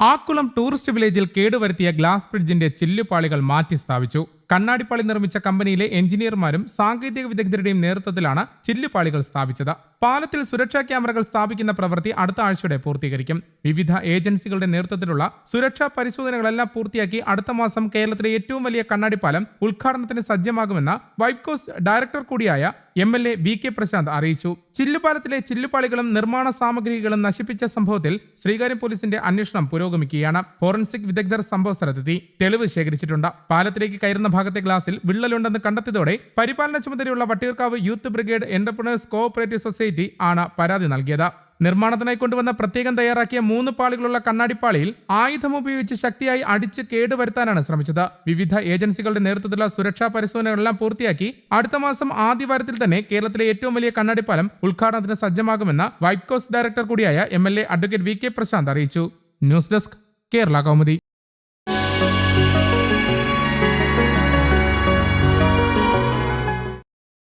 Akkulam tourist വില്ലേജിൽ കേടുവരുത്തിയ glass ബ്രിഡ്ജിന്റെ ചില്ലുപാളികൾ മാറ്റി സ്ഥാപിച്ചു കണ്ണാടിപ്പാളി നിർമ്മിച്ച കമ്പനിയിലെ എഞ്ചിനീയർമാരും സാങ്കേതിക വിദഗ്ധരുടെയും നേതൃത്വത്തിലാണ് ചില്ലുപാളികൾ സ്ഥാപിച്ചത്. പാലത്തിൽ സുരക്ഷാ ക്യാമറകൾ സ്ഥാപിക്കുന്ന പ്രവൃത്തി അടുത്ത ആഴ്ചയോടെ പൂർത്തീകരിക്കും. വിവിധ ഏജൻസികളുടെ നേതൃത്വത്തിലുള്ള സുരക്ഷാ പരിശോധനകളെല്ലാം പൂർത്തിയാക്കി അടുത്ത മാസം കേരളത്തിലെ ഏറ്റവും വലിയ കണ്ണാടിപ്പാലം ഉദ്ഘാടനത്തിന് സജ്ജമാകുമെന്ന് വൈബ്കോസ് ഡയറക്ടർ കൂടിയായ M L A V K Prasanth അറിയിച്ചു. ചില്ലുപാലത്തിലെ ചില്ലുപാളികളും നിർമ്മാണ സാമഗ്രികളും നശിപ്പിച്ച സംഭവത്തിൽ ശ്രീകാര്യം പോലീസിന്റെ അന്വേഷണം പുരോഗമിക്കുകയാണ്. ഫോറൻസിക് വിദഗ്ധർ സംഭവ സ്ഥലത്തെത്തി. തെളിവ് ശേഖരിച്ചിട്ടുണ്ട്. പാലത്തിലേക്ക് കയറുന്ന ഭാഗത്തെ ഗ്ലാസിൽ വിള്ളലുണ്ടെന്ന് കണ്ടെത്തിയതോടെ പരിപാലന ചുമതലയുള്ള Vattiyoorkavu youth brigade entrepreneurs cooperative society ആണ് പരാതി നൽകിയത്. നിർമ്മാണത്തിനായി കൊണ്ടുവന്ന പ്രത്യേകം തയ്യാറാക്കിയ മൂന്ന് പാളികളുള്ള കണ്ണാടിപ്പാളിയിൽ ആയുധം ഉപയോഗിച്ച് ശക്തിയായി അടിച്ച് കേടുവരുത്താനാണ് ശ്രമിച്ചത്. വിവിധ ഏജൻസികളുടെ നേതൃത്വത്തിലുള്ള സുരക്ഷാ പരിശോധനകളെല്ലാം പൂർത്തിയാക്കി അടുത്ത മാസം ആദ്യവാരത്തിൽ തന്നെ കേരളത്തിലെ ഏറ്റവും വലിയ കണ്ണാടിപ്പാലം ഉദ്ഘാടനത്തിന് സജ്ജമാകുമെന്ന് വൈബ്കോസ് ഡയറക്ടർ കൂടിയായ M L A advocate V K Prashanth അറിയിച്ചു. News desk Kerala Kaumudi.